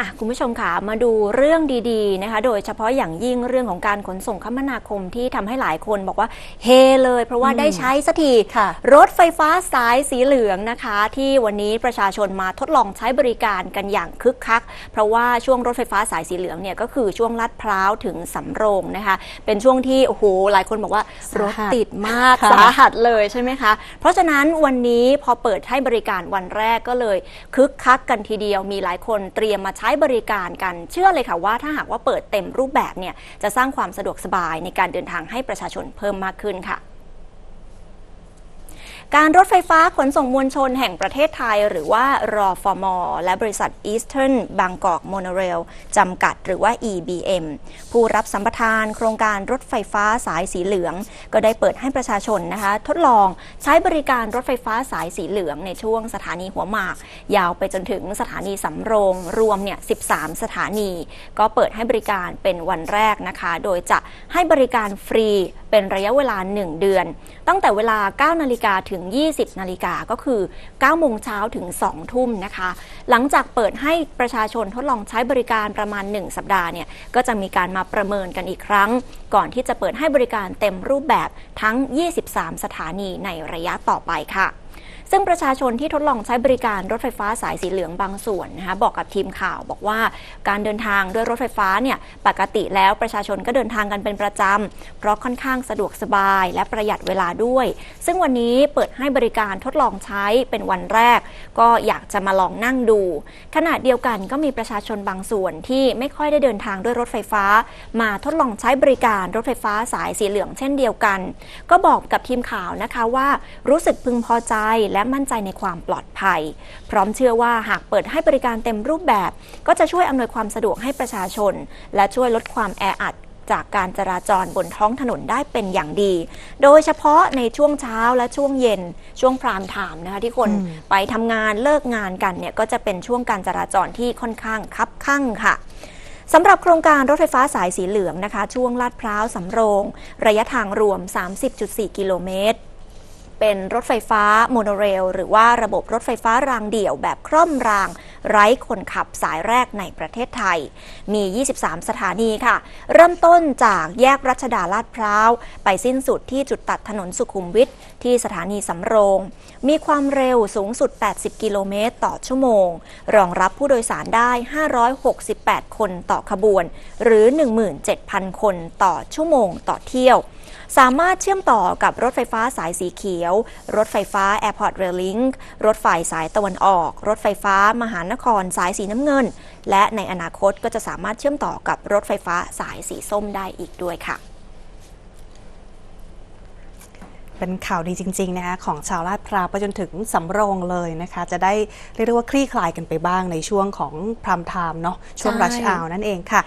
อะคุณผู้ชมค่ะมาดูเรื่องดีๆนะคะ โดยเฉพาะอย่างยิ่งเรื่องของการขนส่งคมนาคมที่ทำให้หลายคนบอกว่าเฮเลย เพราะว่าได้ใช้สักทีค่ะรถไฟฟ้าสายสีเหลืองนะคะ ที่วันนี้ประชาชนมาทดลองใช้บริการกันอย่างคึกคัก เพราะว่าช่วงรถไฟฟ้าสายสีเหลืองเนี่ยก็คือช่วงลาดพร้าวถึงสำโรงนะคะ เป็นช่วงที่โอ้โหหลายคนบอกว่ารถสาหัสติดมากค่ะสาหัสเลยใช่ไหมคะเพราะฉะนั้นวันนี้พอเปิดให้บริการวันแรกก็เลยคึกคักกันทีเดียวมีหลายคนเตรียมมาใช้ช้บริการกันเชื่อเลยค่ะว่าถ้าหากว่าเปิดเต็มรูปแบบเนี่ยจะสร้างความสะดวกสบายในการเดินทางให้ประชาชนเพิ่มมากขึ้นค่ะ การรถไฟฟ้าขนส่งมวลชนแห่งประเทศไทย หรือว่ารอฟอมอและบริษัท Eastern Bangkok Monorail จำกัดหรือว่า EBM ผู้รับสัมปทานโครงการรถไฟฟ้าสายสีเหลือง ก็ได้เปิดให้ประชาชนนะคะทดลองใช้บริการรถไฟฟ้าสายสีเหลืองในช่วงสถานีหัวหมาก ยาวไปจนถึงสถานีสำโรงรวมเนี่ย 13 สถานี ก็เปิดให้บริการเป็นวันแรกนะคะ โดยจะให้บริการฟรีเป็นระยะเวลา 1 เดือน ตั้งแต่เวลา 9 นาฬิกาถึงึง 20 นาฬิกาก็คือ 9 โมงเช้าถึง 2 ทุ่มนะคะ หลังจากเปิดให้ประชาชนทดลองใช้บริการประมาณ 1 สัปดาห์เนี่ยก็จะมีการมาประเมินกันอีกครั้ง ก่อนที่จะเปิดให้บริการเต็มรูปแบบทั้ง 23 สถานีในระยะต่อไปค่ะ ซึ่งประชาชนที่ทดลองใช้บริการรถไฟฟ้าสายสีเหลืองบางส่วนนะคะบอกกับทีมข่าวบอกว่าการเดินทางด้วยรถไฟฟ้าเนี่ยปกติแล้วประชาชนก็เดินทางกันเป็นประจำเพราะค่อนข้างสะดวกสบายและประหยัดเวลาด้วย ซึ่งวันนี้เปิดให้บริการทดลองใช้เป็นวันแรก ก็อยากจะมาลองนั่งดู ขณะเดียวกันก็มีประชาชนบางส่วนที่ไม่ค่อยได้เดินทางด้วยรถไฟฟ้า มาทดลองใช้บริการรถไฟฟ้าสายสีเหลืองเช่นเดียวกัน ก็บอกกับทีมข่าวนะคะว่า รู้สึกพึงพอใจและมั่นใจในความปลอดภัย พร้อมเชื่อว่าหากเปิดให้บริการเต็มรูปแบบ ก็จะช่วยอำนวยความสะดวกให้ประชาชน และช่วยลดความแออัดจากการจราจรบนท้องถนนได้เป็นอย่างดี โดยเฉพาะในช่วงเช้าและช่วงเย็น ช่วงพรามไทม์นะคะที่คนไปทำงานเลิกงานกันเนี่ยก็จะเป็นช่วงการจราจรที่ค่อนข้างคับข้างค่ะสำหรับโครงการรถไฟฟ้าสายสีเหลืองนะคะ ช่วงลาดพร้าวสำโรง ระยะทางรวม 30.4 กิโลเมตร เป็นรถไฟฟ้าโมโนเรล หรือว่าระบบรถไฟฟ้ารางเดี่ยวแบบคร่อมราง ไร้คนขับสายแรกในประเทศไทย มี 23 สถานีค่ะ เริ่มต้นจากแยกรัชดาลาดพร้าว ไปสิ้นสุดที่จุดตัดถนนสุขุมวิทที่สถานีสำโรง มีความเร็วสูงสุด 80 กิโลเมตรต่อชั่วโมง รองรับผู้โดยสารได้ 568 คนต่อขบวน หรือ 17,000 คนต่อชั่วโมงต่อเที่ยวสามารถเชื่อมต่อกับรถไฟฟ้าสายสีเขียว รถไฟฟ้า Airport Rail Link รถไฟสายตะวันออก รถไฟฟ้ามหานครสายสีน้ำเงิน และในอนาคตก็จะสามารถเชื่อมต่อกับรถไฟฟ้าสายสีส้มได้อีกด้วยค่ะเป็นข่าวดีจริงๆนะคะของชาวลาดพร้าวไปจนถึงสำโรงเลยนะคะ จะได้เรียกได้ว่าคลี่คลายกันไปบ้างในช่วงของพรามไทม์เนาะช่วงใช่รัชอาวนั่นเองค่ะ